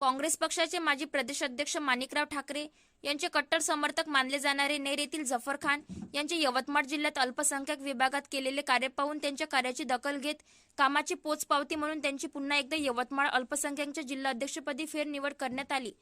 काँग्रेस पक्षाचे माजी प्रदेश अध्यक्ष माणिकराव ठाकरे यांचे कट्टर समर्थक मानले जाणारे नेर येथील जफर खान यांचे यवतमाळ जिल्ह्यात अल्पसंख्याक विभागात केलेले कार्य पाहून त्यांच्या कार्याची दखल घेत कामाची पोचपावती म्हणून त्यांची पुन्हा एकदा यवतमाळ अल्पसंख्याकच्या जिल्हाध्यक्षपदी फेरनिवड करण्यात आली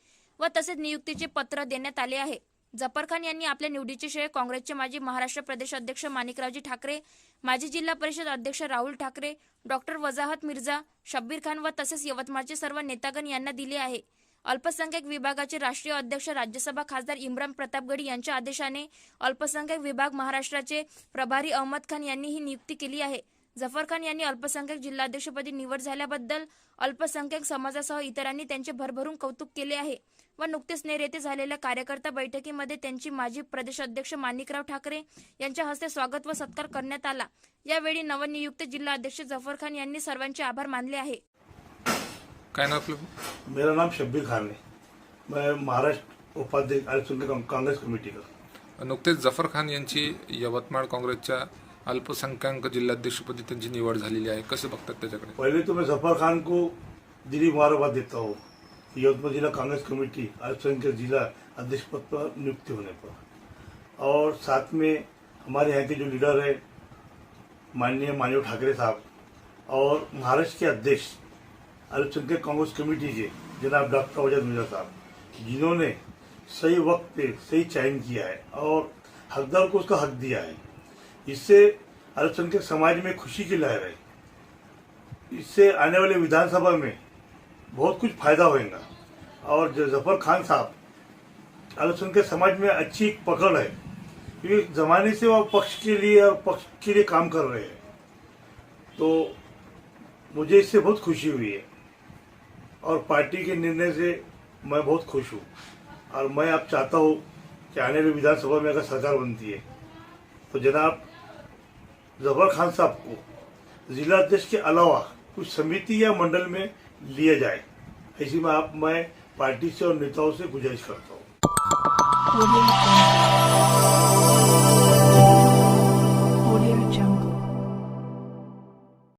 व तसेच नियुक्तीचे पत्र देण्यात आले आहे. जफर खान यांनी आपल्या निवडीचे श्रेय काँग्रेसचे माजी महाराष्ट्र प्रदेश अध्यक्ष माणिकरावजी ठाकरे माजी जिल्हा परिषद अध्यक्ष राहुल ठाकरे डॉक्टर वजाहत मिर्झा शब्बीर खान व तसेच यवतमाळचे सर्व नेतागण यांना दिले आहे. अल्पसंख्याक विभागाचे राष्ट्रीय अध्यक्ष राज्यसभा खासदार इम्रान प्रतापगडी यांच्या आदेशाने अल्पसंख्याक विभाग महाराष्ट्राचे प्रभारी अहमद खान यांनी ही नियुक्ती केली आहे. जफर खान यांनी अल्पसंख्याक जिल्हाध्यक्षपदी निवड झाल्याबद्दल अल्पसंख्याक समाजासह इतरांनी त्यांचे भरभरून कौतुक केले आहे व नुकतेच नेर येथे झालेल्या कार्यकर्ता बैठकीमध्ये त्यांची माजी प्रदेश अध्यक्ष माणिकराव ठाकरे यांच्या हस्ते स्वागत व सत्कार करण्यात आला. यावेळी नवनियुक्त जिल्हा अध्यक्ष जफर खान यांनी सर्वांचे आभार मानले आहे. काय नाव आपलं? मेरा नाम शब्बीर खान है। मैं महाराष्ट्र उपाध्यक्ष अल्पसंख्यक कांग्रेस कमेटी का नुकतेच जफर खान यांची यवतमाळ काँग्रेसच्या अल्पसंख्याक जिल्हाध्यक्षपदी त्यांची निवड झालेली आहे. कसं बघतात त्याच्याकडे? पहले तो मैं ज़फ़र खान को दिली मुबारकबाद देता हूँ यवतमाल जिला कांग्रेस कमेटी, अल्पसंख्यक जिला अध्यक्ष पद पर नियुक्ति होने पर और साथ में हमारे यहाँ के जो लीडर है, माननीय मानव ठाकरे साहब और महाराष्ट्र के अध्यक्ष, अल्पसंख्यक कांग्रेस कमेटी के जनाब डॉक्टर वजद मिर्ज़ा साहब, जिन्होंने सही वक्त पे सही चयन किया है और हकदार को उसका हक दिया है। इससे अल्पसंख्यक समाज में खुशी की लहर है इससे आने वाले विधानसभा में बहुत कुछ फ़ायदा होएगा। और ज़फ़र खान साहब अल्पसंख्यक समाज में अच्छी पकड़ है, क्योंकि जमाने से वो पक्ष के लिए और पक्ष के लिए काम कर रहे हैं। तो मुझे इससे बहुत खुशी हुई है। और पार्टी के निर्णय से मैं बहुत खुश हूँ। और मैं अब चाहता हूँ कि आने वाली विधानसभा में अगर सरकार बनती है तो जनाब ज़फ़र खान साहब को जिला अध्यक्ष के अलावा कुछ समिति या मंडल में लिया जाए, ऐसी में आप, मैं पार्टी से और नेताओं से गुजारिश करता हूँ.